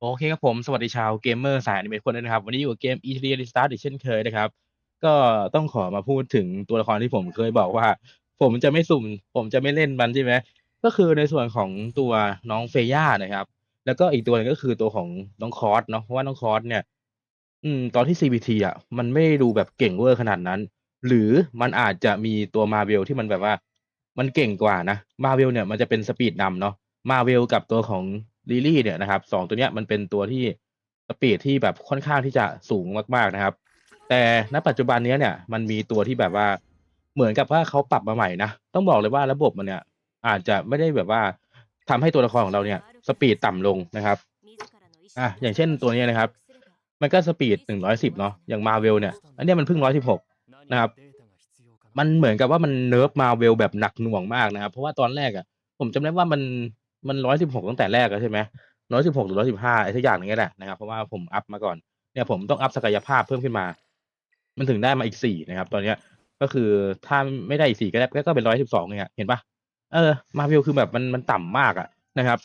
โอเคครับผม สวัสดีชาวเกมเมอร์สายอนิเมะทุกคนด้วยนะครับ วันนี้อยู่กับเกม e t r e Restart อีกเช่นเคยนะครับ ก็ต้องขอมาพูดถึงตัวละครที่ผมเคยบอกว่า ผมจะไม่สุ่ม ผมจะไม่เล่นมันใช่ไหมก็คือในส่วนของตัวน้องเฟย่านะครับ แล้วก็อีกตัวหนึงก็คือตัวของน้องคอร์สเนาะเพราะว่าน้องคอร์สเนี่ย อืม ตอนที่ CBT อะ มันไม่ได้ดูแบบเก่งเวอร์ขนาดนั้น หรือมันอาจจะมีตัวมาเวลที่มันแบบว่า มันเก่งกว่านะมาเวลเนี่ยมันจะเป็นสปีดนำเนาะมาเวลกับตัวของ ลิลี่เนี่ยนะครับสองตัวเนี้ยมันเป็นตัวที่สปีดที่แบบค่อนข้างที่จะสูงมากๆนะครับ แต่ณปัจจุบันนี้เนี่ยมันมีตัวที่แบบว่าเหมือนกับว่าเขาปรับมาใหม่นะต้องบอกเลยว่าระบบมันเนี่ยอาจจะไม่ได้แบบว่าทำให้ตัวละครของเราเนี่ยสปีดต่ำลงนะครับอะอย่างเช่นตัวนี้นะครับ มันก็สปีดหนึ่งร้อยสิบเนาะอย่างมาเวลเนี่ย อันนี้มันเพิ่งร้อยสิบหกนะครับ มันเหมือนกับว่ามันเนิร์ฟมาเวลแบบหนักหน่วงมากนะครับ เพราะว่าตอนแรกอะผมจำได้ว่ามัน มันร้อยสิบหกตั้งแต่แรกแล้วใช่ไหมร้อยสิบหกหรือร้อยสิบห้าไอ้ทุกอย่างนี้แหละนะครับเพราะว่าผมอัพมาก่อนเนี่ยผมต้องอัพศักยภาพเพิ่มขึ้นมา มันถึงได้มาอีกสี่นะครับ ตอนเนี้ยก็คือถ้าไม่ได้อีกสี่ก็ได้ก็เป็นร้อยสิบสองเนี่ยเห็นปะเออมาเวคือแบบมันมันต่ำมากอะนะครับ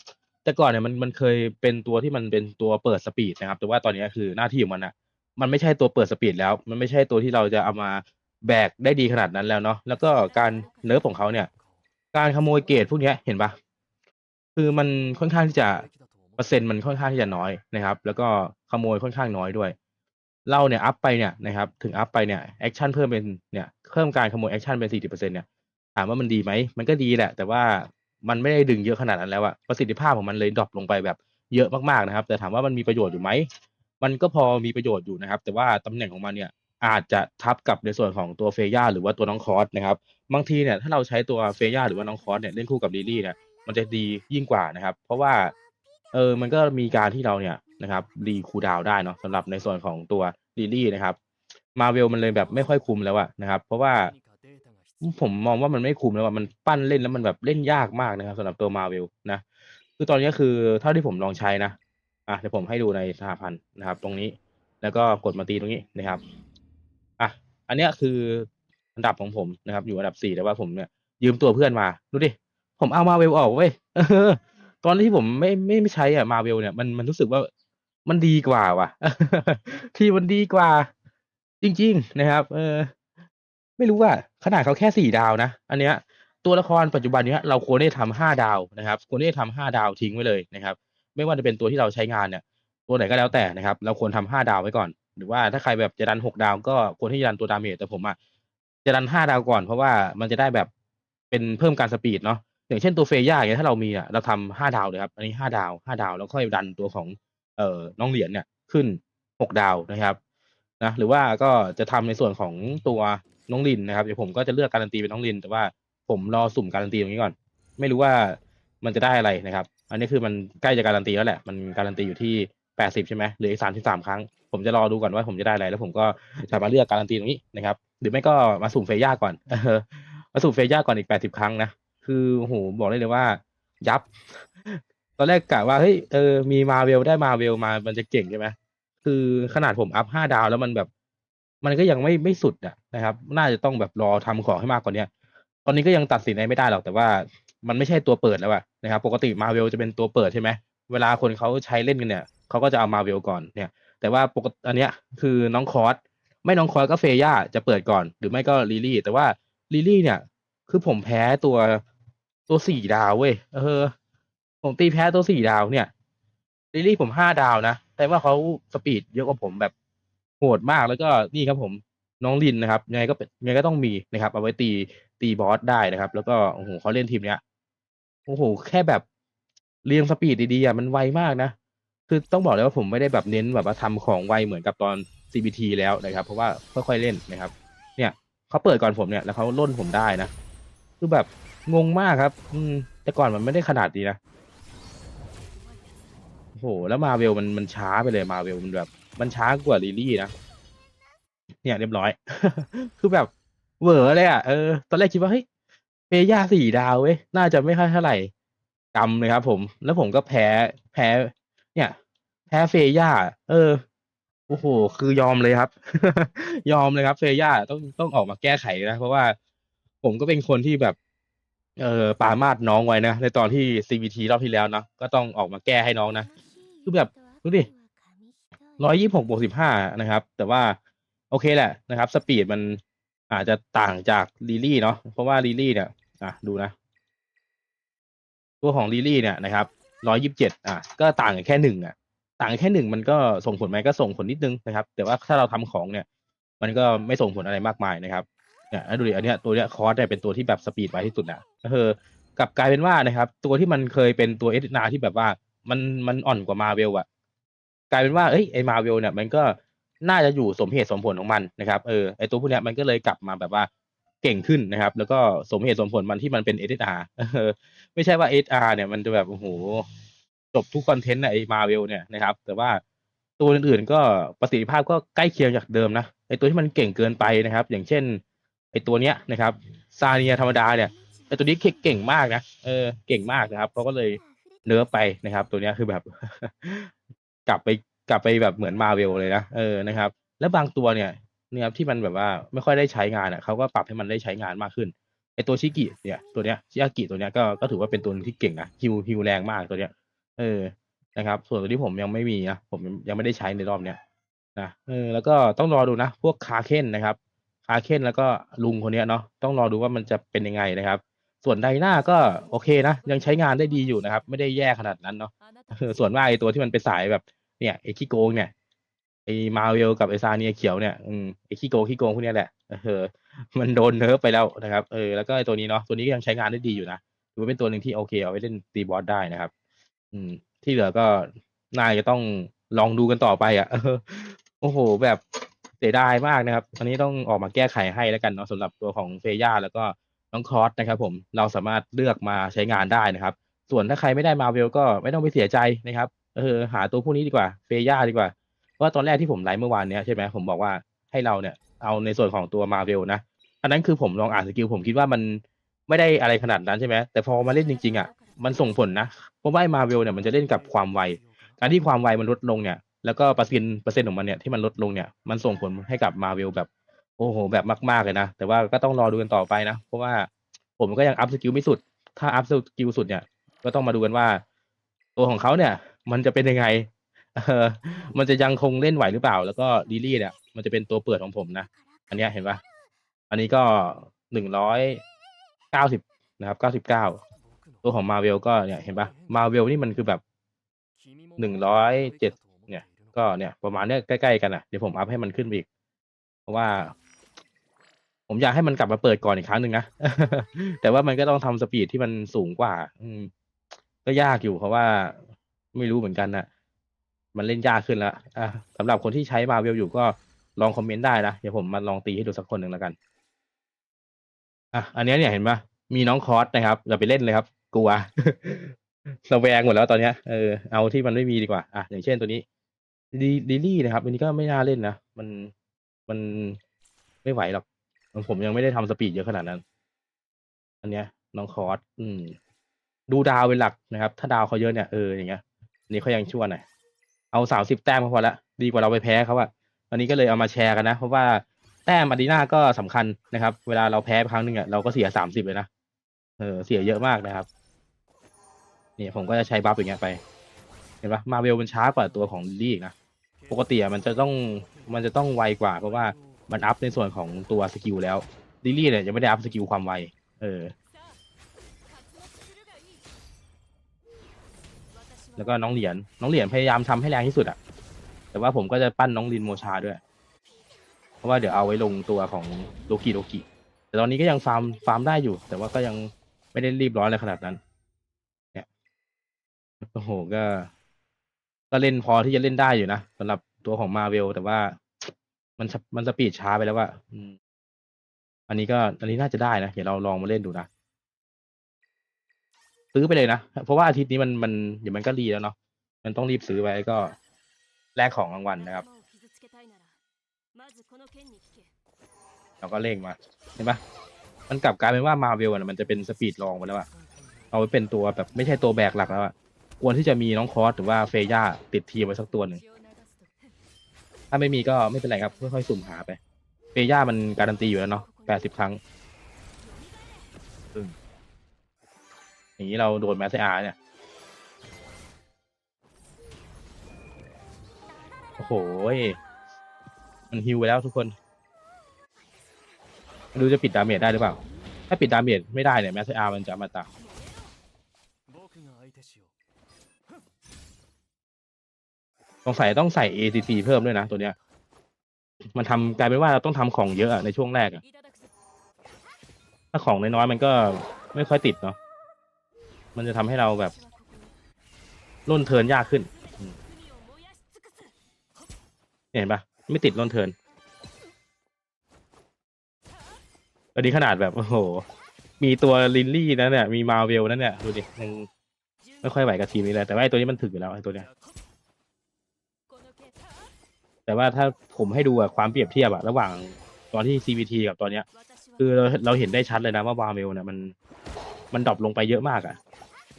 แต่ก่อนเนี่ยมันมันเคยเป็นตัวที่มันเป็นตัวเปิดสปีดนะครับ แต่ว่าตอนนี้คือหน้าที่ของมันอะมันไม่ใช่ตัวเปิดสปีดแล้ว มันไม่ใช่ตัวที่เราจะเอามาแบกได้ดีขนาดนั้นแล้วเนาะแล้วก็การเนิร์ฟของเขาเนี่ย การขโมยเกรดพวกนี้เห็นปะ คือมันค่อนข้างที่จะ เปอร์เซ็นต์มันค่อนข้างที่จะน้อยนะครับ แล้วก็ขโมยค่อนข้างน้อยด้วย เราเนี่ยอัพไปเนี่ยนะครับ ถึงอัพไปเนี่ยแอคชั่นเพิ่มเป็นเนี่ยเพิ่มการขโมยแอคชั่นเป็นสี่สิบเปอร์เซ็นเนี่ยถามว่ามันดีไหม มันก็ดีแหละ แต่ว่ามันไม่ได้ดึงเยอะขนาดนั้นแล้วอะประสิทธิภาพของมันเลยดรอปลงไปแบบเยอะมากๆนะครับ แต่ถามว่ามันมีประโยชน์อยู่ไหม มันก็พอมีประโยชน์อยู่นะครับ แต่ว่าตำแหน่งของมันเนี่ยอาจจะทับกับในส่วนของตัวเฟย่าหรือว่าตัวน้องคอสนะครับ บางทีเนี่ยถ้าเราใช้ตัวเฟย่าหรือว่าน้องคอสเนี่ยเล่นคู่กับลิลี่เนี่ย มันจะดียิ่งกว่านะครับ เพราะว่าเออมันก็มีการที่เราเนี่ยนะครับรีคูดาวได้เนาะสำหรับในส่วนของตัวลิลี่นะครับมาเวลมันเลยแบบไม่ค่อยคุมแล้วอะนะครับ เพราะว่าผมมองว่ามันไม่คุมแล้วอะมันปั้นเล่นแล้วมันแบบเล่นยากมากนะครับสำหรับตัวมาเวลนะคือตอนนี้คือเท่าที่ผมลองใช้นะอะเดี๋ยวผมให้ดูในสหพันธ์นะครับ ตรงนี้ แล้วก็กดมาตีตรงนี้นะครับอะอันเนี้ยคืออันดับของผมนะครับ อยู่อันดับสี่แต่ว่าผมเนี่ยยืมตัวเพื่อนมาดูดิ ผมเอามาเวลออกเว้ยเออ ตอนที่ผมไม่ไม่ไม่ใช้อะมาเวลเนี่ยมันมันรู้สึกว่ามันดีกว่าว่ะ ที่มันดีกว่า จริง ๆ นะครับ เออ ไม่รู้ว่า ขนาดเขาแค่สี่ดาวนะ อันเนี้ย ตัวละครปัจจุบันเนี้ยเราควรได้ทำห้าดาวนะครับ ควรได้ทำห้าดาวทิ้งไว้เลยนะครับ ไม่ว่าจะเป็นตัวที่เราใช้งานเนี่ย ตัวไหนก็แล้วแต่นะครับ เราควรทำห้าดาวไว้ก่อน หรือว่าถ้าใครแบบจะดันหกดาว ก็ควรที่จะดันตัวดาเมจแต่ผมอะจะดันห้าดาวก่อนเพราะว่ามันจะได้แบบเป็นเพิ่มการสปีดเนาะ อย่างเช่นตัวเฟย่าอย่างเงี้ยถ้าเรามีอะเราทำห้าดาวเลยครับ อันนี้ห้าดาวห้าดาวแล้วค่อยดันตัวของเอ่อน้องเหรียญเนี่ยขึ้นหกดาวนะครับนะหรือว่าก็จะทำในส่วนของตัวน้องลินนะครับเดี๋ยวผมก็จะเลือกการันตีเป็นน้องลิน แต่ว่าผมรอสุ่มการันตีตรงนี้ก่อน ไม่รู้ว่ามันจะได้อะไรนะครับ อันนี้คือมันใกล้จะการันตีแล้วแหละ มันการันตีอยู่ที่แปดสิบใช่ไหมเหลืออีกสามสิบสามครั้ง ผมจะรอดูก่อนว่าผมจะได้อะไร แล้วผมก็จะมาเลือกการันตีตรงนี้นะครับ หรือไม่ก็มาสุ่มเฟย่าก่อนมาสุ่มเฟย่าก่อนอีกแปดสิบครั้งนะ คือโอ้โหบอกได้เลยว่า ยับ ตอนแรกกะว่าเฮ้ยเออมีมาเวลได้มาเวลมามันจะเก่งใช่ไหมคือขนาดผมอัพห้าดาวแล้วมันแบบ มันก็ยังไม่ไม่สุดอะนะครับ น่าจะต้องแบบรอทำของให้มากกว่าเนี้ยตอนนี้ก็ยังตัดสินอะไรไม่ได้หรอกแต่ว่ามันไม่ใช่ตัวเปิดแล้วอะนะครับ ปกติมาเวลจะเป็นตัวเปิดใช่ไหมเวลาคนเขาใช้เล่นกันเนี่ยเขาก็จะเอามาเวลก่อนเนี่ย แต่ว่าปกติอันเนี้ยคือน้องคอสไม่น้องคอสก็เฟย่าจะเปิดก่อน หรือไม่ก็ลิลี่ แต่ว่าลิลี่เนี่ย คือผมแพ้ตัว ตัวสี่ดาวเว้ยเออ ผมตีแพ้ตัวสี่ดาวเนี่ยลิลี่ผมห้าดาวนะ แต่ว่าเขาสปีดเยอะกว่าผมแบบโหดมากแล้วก็นี่ครับผมน้องลินนะครับยังไงก็เป็นยังไงก็ต้องมีนะครับ เอาไว้ตีตีบอสได้นะครับ แล้วก็โอ้โหเขาเล่นทีมเนี้ยโอ้โหแค่แบบเรียงสปีดดีๆอะมันไวมากนะ คือต้องบอกเลยว่าผมไม่ได้แบบเน้นแบบว่าทำของไวเหมือนกับตอน CBT แล้วนะครับ เพราะว่าค่อยๆเล่นนะครับ เนี่ยเขาเปิดก่อนผมเนี่ยแล้วเขาล่นผมได้นะ คือแบบงงมากครับ อืม แต่ก่อนมันไม่ได้ขนาดนี้นะโอ้โห แล้วมาเวลมันมันช้าไปเลยมาเวลมันแบบ มันช้ากว่าลิลี่นะ เนี่ยเรียบร้อย คือแบบเหวอเลยอะ เออ ตอนแรกคิดว่าเฮ้ยเฟย่าสี่ดาวเว้ย น่าจะไม่ค่อยเท่าไหร่กำเลยครับผม แล้วผมก็แพ้ แพ้ เนี่ย แพ้เฟย่า เออ โอ้โห คือยอมเลยครับ ยอมเลยครับ เฟย่า ต้องต้องออกมาแก้ไขนะ เพราะว่า ผมก็เป็นคนที่แบบ เออปามาดน้องไว้นะในตอนที่ CVT รอบที่แล้วนะก็ต้องออกมาแก้ให้น้องนะ คือแบบดูดิร้อยยี่หกบวกสิบห้านะครับ แต่ว่าโอเคแหละนะครับ สปีดมันอาจจะต่างจากลีลี่เนาะเพราะว่าลีลี่เนี่ย อะดูนะ ตัวของลีลี่เนี่ยนะครับร้อยยิบเจ็ดอะก็ต่างกันแค่หนึ่งอะ ต่างแค่หนึ่งมันก็ส่งผลไหมก็ส่งผลนิดนึงนะครับ แต่ว่าถ้าเราทำของเนี่ย มันก็ไม่ส่งผลอะไรมากมายนะครับ เนี่ยดูดิอันเนี้ยตัวเนี้ยคอร์สเนี่ยเป็นตัวที่แบบสปีดไวที่สุดนะก็คือกลับกลายเป็นว่านะครับ ตัวที่มันเคยเป็นตัวเอสนาที่แบบว่ามันมันอ่อนกว่ามาเวลอะกลายเป็นว่าเอ้ยไอมาเวลเนี่ย มันก็น่าจะอยู่สมเหตุสมผลของมันนะครับเออไอตัวพวกเนี้ยมันก็เลยกลับมาแบบว่าเก่งขึ้นนะครับ แล้วก็สมเหตุสมผลมันที่มันเป็นเอสอาร์ไม่ใช่ว่าเอสอาร์เนี่ยมันจะแบบโอ้โหจบทุกคอนเทนต์ในไอมาเวลเนี่ยนะครับ แต่ว่าตัวอื่นๆก็ประสิทธิภาพก็ใกล้เคียงจากเดิมนะไอตัวที่มันเก่งเกินไปนะครับ อย่างเช่น ไอตัวเนี้ยนะครับซาเนียธรรมดาเนี่ยไอตัวนี้เก่งมากนะเออเก่งมากนะครับเขาก็เลยเนื้อไปนะครับ ตัวเนี้ยคือแบบ กลับไปกลับไปแบบเหมือนมาเวลเลยนะเออนะครับ แล้วบางตัวเนี่ยนี่ยครับที่มันแบบว่าไม่ค่อยได้ใช้งานอะเขาก็ปรับให้มันได้ใช้งานมากขึ้นไอตัวชิกิเนี่ยตัวเนี้ยชิอากิตัวเนี้ยก็ก็ถือว่าเป็นตัวที่เก่งนะฮิวฮิวแรงมากตัวเนี้ย เออนะครับ ส่วนตัวที่ผมยังไม่มีนะผมยังไม่ได้ใช้ในรอบเนี้ยนะเออแล้วก็ต้องรอดูนะ พวกคาเคนนะครับ คาเคนแล้วก็ลุงคนนี้เนาะต้องรอดูว่ามันจะเป็นยังไงนะครับ ส่วนไดนาก็โอเคนะ ยังใช้งานได้ดีอยู่นะครับ ไม่ได้แย่ขนาดนั้นเนาะส่วนมาไอตัวที่มันเป็นสายแบบเนี่ยไอขี้โกงเนี่ยไอมาเวลกับไอซาเนียเขียวเนี่ยอืมไอขี้โกงขี้โกงพวกนี้แหละเออมันโดนเนิร์ฟไปแล้วนะครับเออแล้วก็ไอตัวนี้เนาะตัวนี้ก็ยังใช้งานได้ดีอยู่นะถือว่าเป็นตัวหนึ่งที่โอเคเอาไว้เล่นตีบอสได้นะครับ อืม ที่เหลือก็น่าจะต้องลองดูกันต่อไปอะโอ้โห แบบ สียดายมากนะครับ อันนี้ต้องออกมาแก้ไขให้แล้วกันเนาะสำหรับตัวของเฟย่าแล้วก็น้องครอสนะครับ ผมเราสามารถเลือกมาใช้งานได้นะครับ ส่วนถ้าใครไม่ได้มาเวลก็ไม่ต้องไปเสียใจนะครับเออหาตัวพวกนี้ดีกว่าเฟย่าดีกว่าเพราะว่าตอนแรกที่ผมไลฟ์เมื่อวานเนี้ยใช่ไหมผมบอกว่าให้เราเนี่ยเอาในส่วนของตัวมาเวลนะอันนั้นคือผมลองอ่านสกิลผมคิดว่ามันไม่ได้อะไรขนาดนั้นใช่ไหมแต่พอมาเล่นจริงๆอะมันส่งผลนะเพราะว่าไอ้มาเวลเนี่ยมันจะเล่นกับความไวการที่ความไวมันลดลงเนี่ย แล้วก็เปอร์เซ็นต์เปอร์เซ็นต์ของมันเนี่ยที่มันลดลงเนี่ยมันส่งผลให้กับมาเวลแบบโอ้โหแบบมากๆเลยนะ แต่ว่าก็ต้องรอดูกันต่อไปนะ เพราะว่าผมก็ยังอัพสกิลไม่สุด ถ้าอัพสกิลสุดเนี่ย ก็ต้องมาดูกันว่า ตัวของเขาเนี่ย มันจะเป็นยังไงเออมันจะยังคงเล่นไหวหรือเปล่า แล้วก็ลิลี่เนี่ย มันจะเป็นตัวเปิดของผมนะอันนี้เห็นปะอันนี้ก็หนึ่งร้อยเก้าสิบนะครับเก้าสิบเก้าตัวของมาเวลก็เนี่ยเห็นปะมาเวลนี่มันคือแบบหนึ่งร้อยเจ็ด ก็เนี่ยประมาณเนี้ยใกล้ๆกันอะเดี๋ยวผมอัพให้มันขึ้นอีก เพราะว่า ผมอยากให้มันกลับมาเปิดก่อนอีกครั้งหนึ่งนะ แต่ว่ามันก็ต้องทำสปีดที่มันสูงกว่า อืม ก็ยากอยู่เพราะว่าไม่รู้เหมือนกันนะมันเล่นยากขึ้นแล้วอะสำหรับคนที่ใช้มาเวลอยู่ก็ลองคอมเมนต์ได้นะ เดี๋ยวผมมาลองตีให้ดูสักคนหนึ่งแล้วกัน อะ อันนี้เนี่ยเห็นปะมีน้องคอร์สนะครับอย่าไปเล่นเลยครับ กลัวระแวงหมดแล้วตอนเนี้ยเออเอาที่มันไม่มีดีกว่า อะอย่างเช่นตัวนี้ ดีดีลี่นะครับ อันนี้ก็ไม่น่าเล่นนะ มันมันไม่ไหวหรอกผมยังไม่ได้ทำสปีดเยอะขนาดนั้น อันเนี้ย น้องคอร์สอืม ดูดาวเป็นหลักนะครับ ถ้าดาวเขาเยอะเนี่ยเอออย่างเงี้ยอันนี้เขายังชั่วหน่อยเอาสามสิบแต้มก็พอละดีกว่าเราไปแพ้เขาอะอันนี้ก็เลยเอามาแชร์กันนะ เพราะว่าแต้มอาดีนาก็สำคัญนะครับ เวลาเราแพ้ครั้งหนึ่งอะเราก็เสียสามสิบเลยนะเออเสียเยอะมากนะครับเนี่ยผมก็จะใช้บัฟอย่างเงี้ยไป เห็นปะมาเวลมันช้ากว่าตัวของลิลี่นะ ปกติอะมันจะต้องมันจะต้องไวกว่า เพราะว่ามันอัพในส่วนของตัวสกิลแล้วลิลลี่เนี่ยยังไม่ได้อัพสกิลความไวเออ แล้วก็น้องเหรียญน้องเหรียญพยายามทำให้แรงที่สุดอะแต่ว่าผมก็จะปั้นน้องลินโมชาด้วย เพราะว่าเดี๋ยวเอาไว้ลงตัวของโลกิโลกิแต่ตอนนี้ก็ยังฟาร์มฟาร์มได้อยู่ แต่ว่าก็ยังไม่ได้รีบร้อนอะไรขนาดนั้น เนี่ยโอ้โหก็ ก็เล่นพอที่จะเล่นได้อยู่นะสำหรับตัวของมาเวลแต่ว่ามันมันสปีดช้าไปแล้วว่าอันนี้ก็อันนี้น่าจะได้นะเดี๋ยวเราลองมาเล่นดูนะซื้อไปเลยนะ เพราะว่าอาทิตย์นี้มันมันเดี๋ยวมันก็รีแล้วเนาะมันต้องรีบซื้อไว้ก็แลกของรางวัลนะครับเราก็เร่งมาเห็นปะมันกลับกลายเป็นว่ามาเวลมันจะเป็นสปีดรองไปแล้วอะเอาไว้เป็นตัวแบบไม่ใช่ตัวแบกหลักแล้วอะ ควรที่จะมีน้องคอสหรือว่าเฟย่าติดทีมไว้สักตัวหนึ่งถ้าไม่มีก็ไม่เป็นไรครับค่อยๆสุ่มหาไปเฟย่ามันการันตีอยู่แล้วเนาะแปดสิบครั้งอย่างนี้เราโดนแมสเซอาร์เนี่ยโอ้โหมันฮิวไปแล้วทุกคนไม่รู้จะปิดดาเมจได้หรือเปล่า ถ้าปิดดาเมจไม่ได้เนี่ยแมสเซอาร์มันจะมาตะ สงสัยต้องใส่ ACC เพิ่มด้วยนะตัวเนี้ย มันทำกลายเป็นว่าเราต้องทำของเยอะในช่วงแรกอะถ้าของน้อยๆมันก็ไม่ค่อยติดเนาะ มันจะทำให้เราแบบล่นเทินยากขึ้น เห็นปะไม่ติดล่นเทินตอนนี้ขนาดแบบ โอ้โห มีตัวลินลี่นั่นเนี่ย มีมาเวลนั่นเนี่ย ดูดิยังไม่ค่อยไหวกับทีมนี้เลยแต่ว่าไอ้ตัวนี้มันถึงอยู่แล้วไอ้ตัวเนี้ย แต่ว่าถ้าผมให้ดูอะความเปรียบเทียบอะระหว่างตอนที่ CVT กับตอนเนี้ย คือเราเราเห็นได้ชัดเลยนะว่าวาเมลเนี่ยมันมันดรอปลงไปเยอะมากอะ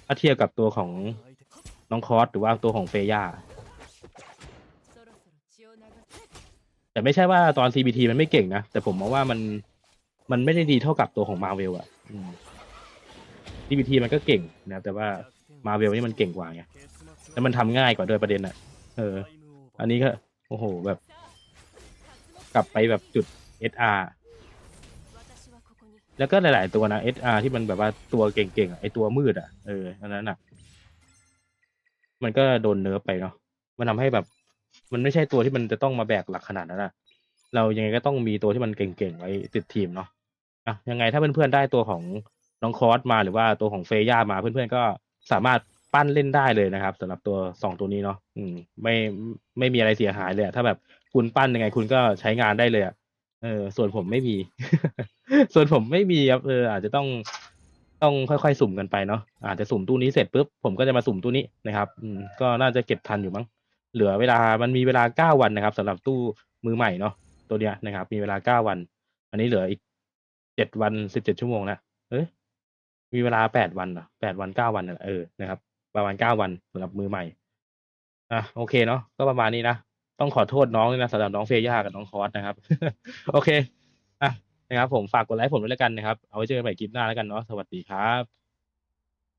ถ้าเทียบกับตัวของน้องคอสหรือว่าตัวของเฟย่าแต่ไม่ใช่ว่าตอน CBT มันไม่เก่งนะ แต่ผมมองว่ามันมันไม่ได้ดีเท่ากับตัวของมาเวลอะ CBT มันก็เก่งนะแต่ว่ามาเวลนี่มันเก่งกว่าไงแล้วมันทำง่ายกว่าด้วยประเด็นอะเออ อันนี้ก็ โอ้โห แบบ กลับไปแบบจุด SR แล้วก็หลาย ๆ ตัวนะ SR ที่มันแบบว่าตัวเก่งๆไอตัวมืดอะ เออ อันนั้นอะ มันก็โดนเนิร์ฟไปเนาะ มันทำให้แบบ มันไม่ใช่ตัวที่มันจะต้องมาแบกหลักขนาดนั้นอะ เรายังไงก็ต้องมีตัวที่มันเก่ง ๆ ไว้ติดทีมเนาะ อะ ยังไงถ้าเพื่อน ๆ ได้ตัวของน้องคอร์สมาหรือว่าตัวของเฟย่ามาเพื่อน ๆ ก็สามารถ ปั้นเล่นได้เลยนะครับสำหรับตัวสองตัวนี้เนาะอืม ไม่ไม่มีอะไรเสียหายเลยอะถ้าแบบคุณปั้นยังไงคุณก็ใช้งานได้เลยอะเออ ส่วนผมไม่มี ส่วนผมไม่มีครับเอออาจจะต้องต้องค่อยๆสุ่มกันไปเนาะอาจจะสุ่มตู้นี้เสร็จปุ๊บผมก็จะมาสุ่มตู้นี้นะครับ อืมก็น่าจะเก็บทันอยู่มั้งเหลือเวลามันมีเวลาเก้าวันนะครับสำหรับตู้มือใหม่เนาะตัวเนี้ยนะครับ มีเวลาเก้าวัน อันนี้เหลืออีกเจ็ดวันสิบเจ็ดชั่วโมงนะเอ้ยมีเวลาแปดวันเหรอแปดวันเก้าวันน่ะเออนะครับ ประมาณเก้าวันสำหรับมือใหม่ อะโอเคเนาะก็ประมาณนี้นะต้องขอโทษน้องด้วยนะสำหรับน้องเฟย่ากับน้องคอสนะครับ โอเคอะนะครับผมฝากกดไลค์ผมด้วยแล้วกันนะครับ เอาไว้เจอกันใหม่คลิปหน้าแล้วกันเนาะสวัสดีครับ